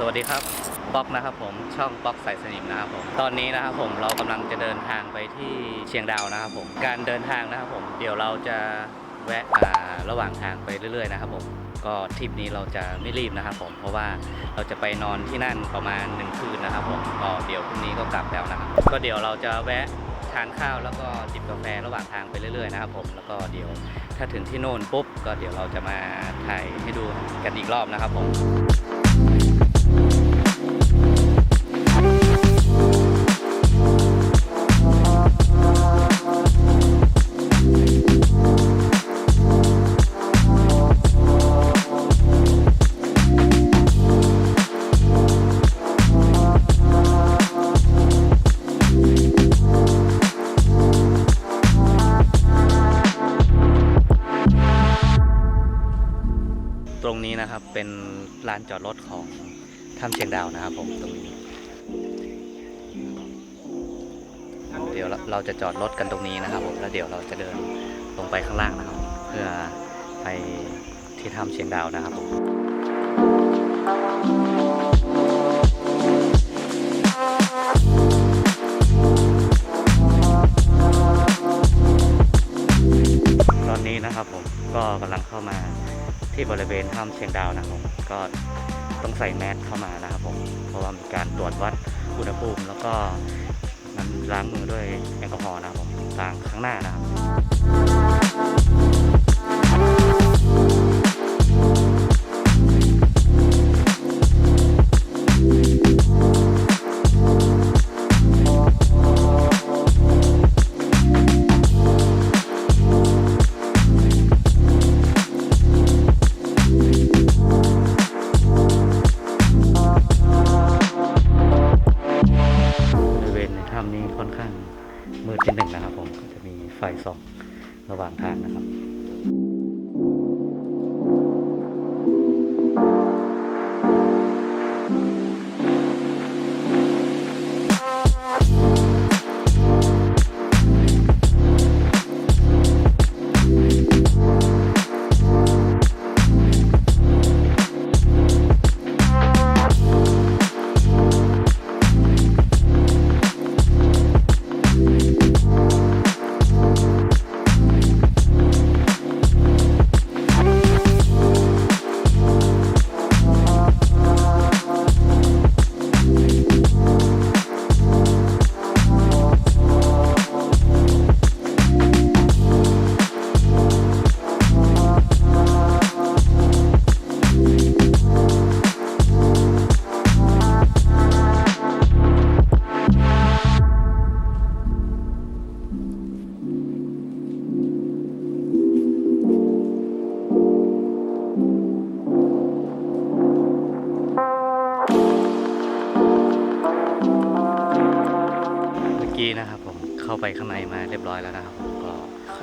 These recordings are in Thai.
สวัสดีครับป๊อกนะครับผมช่องป๊อกใส่สนิมนะครับผมตอนนี้นะครับผมเรากำลังจะเดินทางไปที่เชียงดาวนะครับผมการเดินทางนะครับผมเดี๋ยวเราจะแวะอ่าระหว่างทางไปเรื่อยๆนะครับผมก็ทริปนี้เราจะไม่รีบนะครับผมเพราะว่าเราจะไปนอนที่นั่นประมาณหนึ่งคืนนะครับผมก็เดี๋ยวพรุ่งนี้ก็กลับแล้วนะครับก็เดี๋ยวเราจะแวะทานข้าวแล้วก็จิบกาแฟระหว่างทางไปเรื่อยๆนะครับผมแล้วก็เดี๋ยวถ้าถึงที่โน่นปุ๊บก็เดี๋ยวเราจะมาถ่ายให้ดูกันอีกรอบนะครับผม เป็นลานจอดรถของถ้ำเชียงดาวนะครับผมตรงนี้ เดี๋ยวเราจะจอดรถกันตรงนี้นะครับผมแล้วเดี๋ยวเราจะเดินลงไปข้างล่างนะครับ เพื่อไปที่ถ้ำเชียงดาวนะครับผมตอนนี้นะครับผมก็กำลังเข้ามา ที่บริเวณถ้ำเชียงดาวนะครับผมก็ต้องใส่แมสเข้ามานะครับผมเพราะว่ามีการตรวจวัดอุณหภูมิ แล้วก็นล้างมือด้วยแอลกอฮอล์นะครับผมล้างข้างหน้านะครับ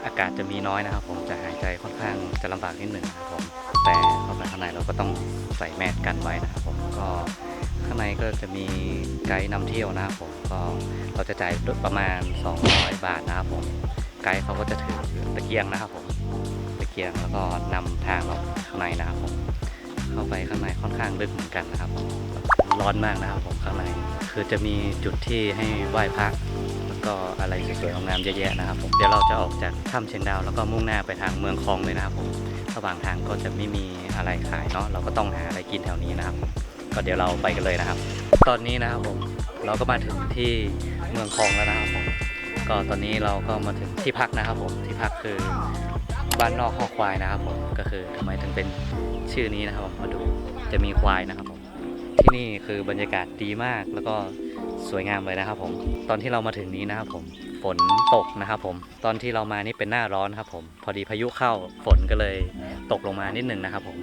อากาศจะมีน้อยนะครับ ผมจะหายใจค่อนข้างจะลำบากนิดหนึ่งนะครับผมแต่เข้าไปข้างในเราก็ต้องใส่แมสกันไว้นะครับผมก็ข้างในก็จะมีไกด์นำเที่ยวนะครับผมก็เราจะจ่ายประมาณ 200 บาทนะครับผมไกด์เขาก็จะถือตะเกียงนะครับผมตะเกียงแล้วก็นำทางเราข้างในนะครับผมเข้าไปข้างในค่อนข้างลึกเหมือนกันนะครับผมร้อนมากนะครับผมข้างในคือจะมีจุดที่ให้ไหว้พระ ก็อะไรสวยๆงามๆเยอะแยะนะครับผมเดี๋ยวเราจะออกจากถ้ำเชียงดาวแล้วก็มุ่งหน้าไปทางเมืองคลองเลยนะครับผมระหว่างทางก็จะไม่มีอะไรขายเนาะเราก็ต้องหาอะไรกินแถวนี้นะครับ ก็เดี๋ยวเราไปกันเลยนะครับ ตอนนี้นะครับผมเราก็มาถึงที่เมืองคลองแล้วนะครับผมก็ตอนนี้เราก็มาถึงที่พักนะครับผมที่พักคือบ้านนอกคอควายนะครับผมก็คือทำไมถึงเป็นชื่อนี้นะครับผมมาดูจะมีควายนะครับผมที่นี่คือบรรยากาศดีมากแล้วก็ สวยงามเลยนะครับผม ตอนที่เรามาถึงนี้นะครับผม ฝนตกนะครับผม ตอนที่เรามานี่เป็นหน้าร้อนครับผม พอดีพายุเข้าฝนก็เลยตกลงมานิดหนึ่งนะครับผม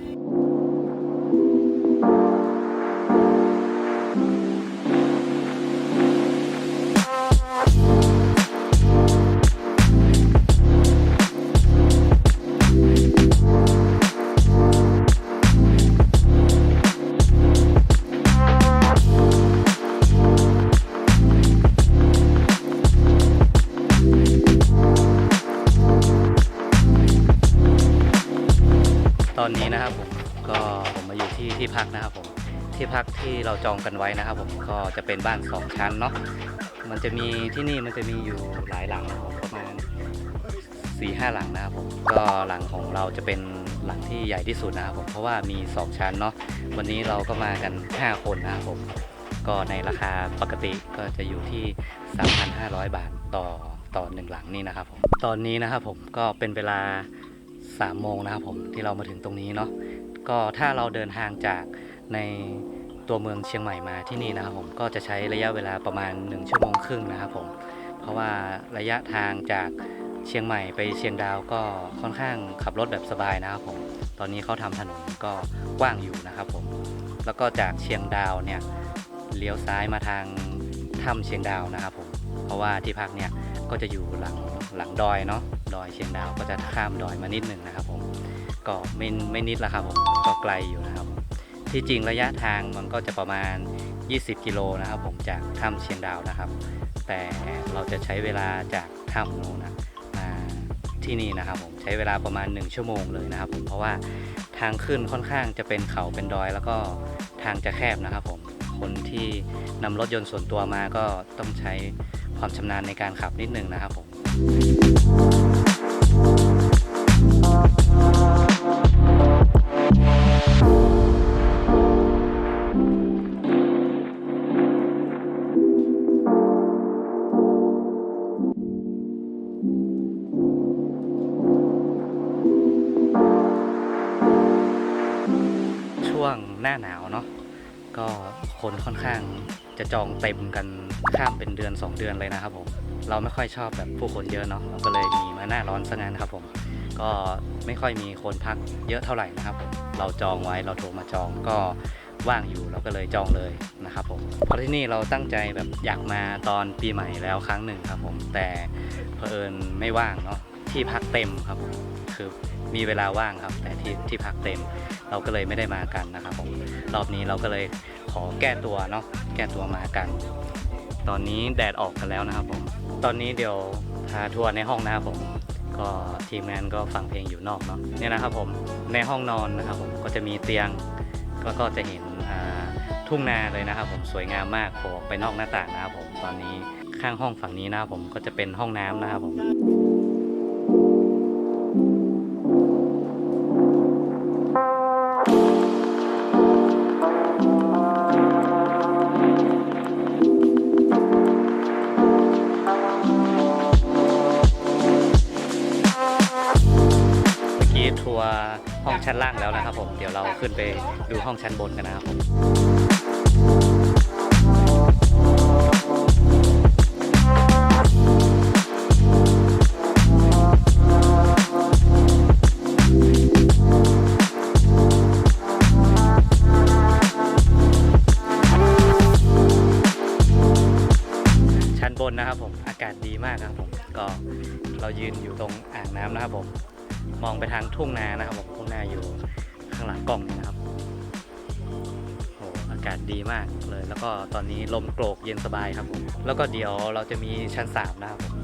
อนนี้นะครับผมก็ผมมาอยู่ที่ที่พักนะครับผมที่พักที่เราจองกันไว้นะครับ ผมก็จะเป็นบ้านสองชั้นเนาะมันจะมีที่นี่มันจะมีอยู่หลายหลังประมาณ4ี่ห้าหลังนะครับผมก็หลังของเราจะเป็นหลังที่ใหญ่ที่สุดนะครับผมเพราะว่ามี 2 ชั้นเนาะวันนี้เราก็มากัน 5 คนนะครับผมก็ในราคาปกติก็จะอยู่ที่ 3,500 บาทต่อต่อหนึ่งหลังนี่นะครับผมตอนนี้นะครับผมก็เป็นเวลา 3โมงนะครับผมที่เรามาถึงตรงนี้เนาะก็ถ้าเราเดินทางจากในตัวเมืองเชียงใหม่มาที่นี่นะครับผมก็จะใช้ระยะเวลาประมาณ 1 ชั่วโมงครึ่งนะครับผมเพราะว่าระยะทางจากเชียงใหม่ไปเชียงดาวก็ค่อนข้างขับรถแบบสบายนะครับผมตอนนี้เขาทำถนนก็กว้างอยู่นะครับผมแล้วก็จากเชียงดาวเนี่ยเลี้ยวซ้ายมาทางถ้ำเชียงดาวนะครับผมเพราะว่าที่พักเนี่ยก็จะอยู่หลังหลังดอยเนาะ ดอยเชียงดาวก็จะข้ามดอยมานิดหนึ่งนะครับผมก็ไม่ไม่นิดละครับผมก็ไกลอยู่นะครับ ที่จริงระยะทางมันก็จะประมาณ 20 กิโลนะครับ ผมจากถ้ำเชียงดาวนะครับ แต่เราจะใช้เวลาจากถ้ำนู้นนะมาที่นี่นะครับ ผมใช้เวลาประมาณ 1 ชั่วโมงเลยนะครับ ผมเพราะว่าทางขึ้นค่อนข้างจะเป็นเขาเป็นดอย แล้วก็ทางจะแคบนะครับ ผมคนที่นำรถยนต์ส่วนตัวมาก็ต้องใช้ความชำนาญในการขับนิดนึงนะครับผม คนค่อนข้างจะจองเต็มกันข้ามเป็นเดือน 2 เดือนเลยนะครับผมเราไม่ค่อยชอบแบบผู้คนเยอะเนาะเราก็เลยมีมาหน้าร้อนซะงั้นครับผมก็ไม่ค่อยมีคนพักเยอะเท่าไหร่นะครับผมเราจองไว้เราโทรมาจองก็ว่างอยู่เราก็เลยจองเลยนะครับผมเพราะที่นี่เราตั้งใจแบบอยากมาตอนปีใหม่แล้วครั้งหนึ่งครับผมแต่เผอิญไม่ว่างเนาะที่พักเต็มครับผมคือ มีเวลาว่างครับ แต่ที่ที่พักเต็ม เราก็เลยไม่ได้มากันนะครับผมรอบนี้เราก็เลยขอแก้ตัวเนาะแก้ตัวมากัน ตอนนี้แดดออกกันแล้วนะครับผมตอนนี้เดี๋ยวพาทัวร์ในห้องนะครับผมก็ทีมงานก็ฟังเพลงอยู่นอกเนาะเนี่ยนะครับผมในห้องนอนนะครับผมก็จะมีเตียงแล้วก็จะเห็นทุ่งนาเลยนะครับ ผมสวยงามมากโผล่ออกไปนอกหน้าต่างนะครับผมตอนนี้ข้างห้องฝั่งนี้นะครับผมก็จะเป็นห้องน้ำนะครับผม ทัวร์ห้องชั้นล่างแล้วนะครับผมเดี๋ยวเราขึ้นไปดูห้องชั้นบนกันนะครับผมชั้นบนนะครับผมอากาศดีมากนะครับผมก็เรายืนอยู่ตรงอ่างน้ำนะครับผม มองไปทางทุ่งนานะครับผมทุ่งนาอยู่ข้างหลังกล้องนะครับโอ้อากาศดีมากเลย แล้วก็ตอนนี้ลมโกรกเย็นสบายครับผมแล้วก็เดี๋ยวเราจะมีชั้นสามนะครับผม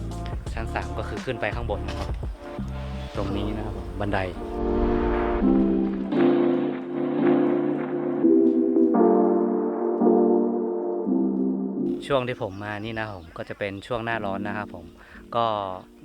ชั้นสามก็คือขึ้นไปข้างบนนะครับ ตรงนี้นะครับผมบันไดช่วงที่ผมมานี่นะผมก็จะเป็นช่วงหน้าร้อนนะครับผม ก็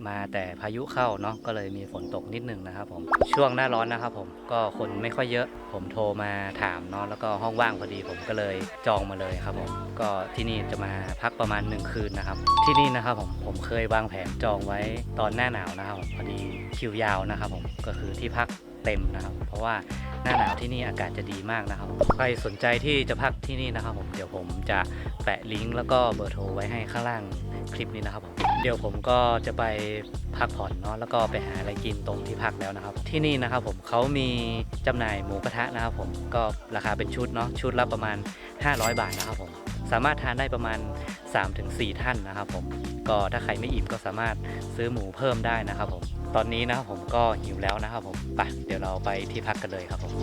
มาแต่พายุเข้าเนาะก็เลยมีฝนตกนิดนึงนะครับผมช่วงหน้าร้อนนะครับผมก็คนไม่ค่อยเยอะ ผมโทรมาถามเนาะแล้วก็ห้องว่างพอดีผมก็เลยจองมาเลยครับผมก็ที่นี่จะมาพักประมาณ 1 คืนนะครับ ที่นี่นะครับผมผมเคยวางแผนจองไว้ตอนหน้าหนาวนะครับพอดีคิวยาวนะครับผมก็คือที่พักเต็มนะครับ เพราะว่าหน้าหนาวที่นี่อากาศจะดีมากนะครับ ใครสนใจที่จะพักที่นี่นะครับผมเดี๋ยวผมจะแปะลิงก์แล้วก็เบอร์โทรไว้ให้ข้างล่างคลิปนี้นะครับผม เดี๋ยวผมก็จะไปพักผ่อนเนาะแล้วก็ไปหาอะไรกินตรงที่พักแล้วนะครับ ที่นี่นะครับผมเขามีจำหน่ายหมูกระทะนะครับผมก็ราคาเป็นชุดเนาะชุดละประมาณ 500 บาทนะครับผมสามารถทานได้ประมาณ 3-4 ท่านนะครับผมก็ถ้าใครไม่อิ่มก็สามารถซื้อหมูเพิ่มได้นะครับผมตอนนี้นะครับผมก็หิวแล้วนะครับผมไปเดี๋ยวเราไปที่พักกันเลยครับผม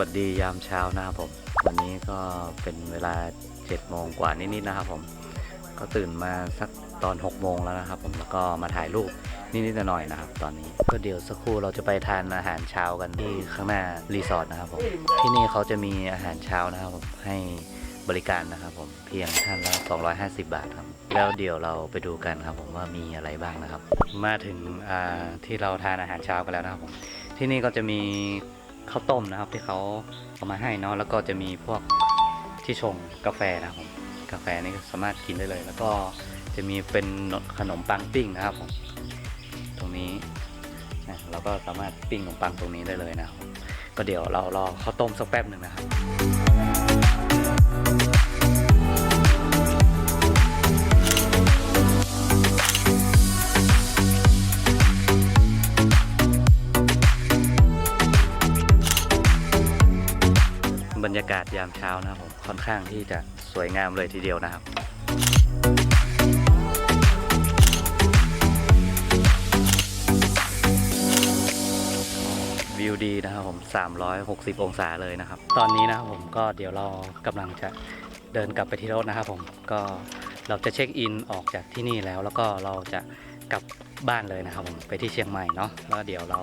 วัสดียามเช้านะครับผม วันนี้ก็เป็นเวลา7โมงกว่านิดๆนะครับผม ก็ตื่นมาสักตอน6โมงแล้วนะครับผมแล้วก็มาถ่ายรูปนิดๆหน่อยๆนะครับ ตอนนี้ก็เดี๋ยวสักครู่เราจะไปทานอาหารเช้ากันที่ข้างหน้ารีสอร์ทนะครับผมที่นี่เขาจะมีอาหารเช้านะครับผมให้บริการนะครับผมเพียงท่านละ250 บาทครับ แล้วเดี๋ยวเราไปดูกันครับผมว่ามีอะไรบ้างนะครับ มาถึงที่เราทานอาหารเช้ากันแล้วนะครับผมที่นี่ก็จะมี ข้าวต้มนะครับ ที่เขาเอามาให้เนาะแล้วก็จะมีพวกที่ชงกาแฟนะครับผมกาแฟนี่ก็สามารถกินได้เลย แล้วก็จะมีเป็นขนมปังปิ้งนะครับผมตรงนี้นะเราก็สามารถปิ้งขนมปังตรงนี้ได้เลยนะครับก็เดี๋ยวเรารอข้าวต้มสักแป๊บหนึ่งนะครับ บรรยากาศยามเช้านะครับผมค่อนข้างที่จะสวยงามเลยทีเดียวนะครับวิวดีนะครับผม 360 องศาเลยนะครับ ตอนนี้นะครับผมก็เดี๋ยวเรากำลังจะเดินกลับไปที่รถนะครับผมก็เราจะเช็คอินออกจากที่นี่แล้ว แล้วก็เราจะกลับบ้านเลยนะครับผมไปที่เชียงใหม่เนาะแล้วเดี๋ยวเรา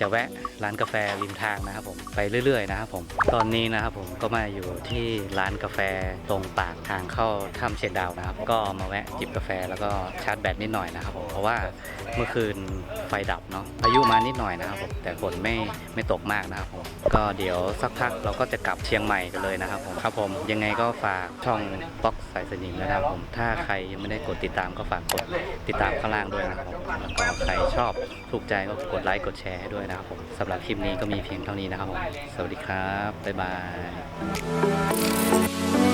จะแวะร้านกาแฟริมทางนะครับผมไปเรื่อยๆนะครับผมตอนนี้นะครับผมก็มาอยู่ที่ร้านกาแฟตรงปากทางเข้าถ้ำเชียงดาวนะครับ ก็มาแวะจิบกาแฟแล้วก็ชาร์จแบตนิดหน่อยนะครับผมเพราะว่าเมื่อคืนไฟดับเนาะพายุมานิดหน่อยนะครับผมแต่ฝนไม่ไม่ตกมากนะครับผมก็เดี๋ยวสักพักเราก็จะกลับเชียงใหม่กันเลยนะครับผมครับผมยังไงก็ฝากช่องบ็อกสายสนิมนะครับผมถ้าใครยังไม่ได้กดติดตามก็ฝากกดติดตามข้างล่างด้วยนะครับผมแล้วก็ใครชอบถูกใจก็กดไลค์กดแชร์ให้ด้วยนะครับผมสำหรับคลิปนี้ก็มีเพียงเท่านี้นะครับผมสวัสดีครับบ๊ายบาย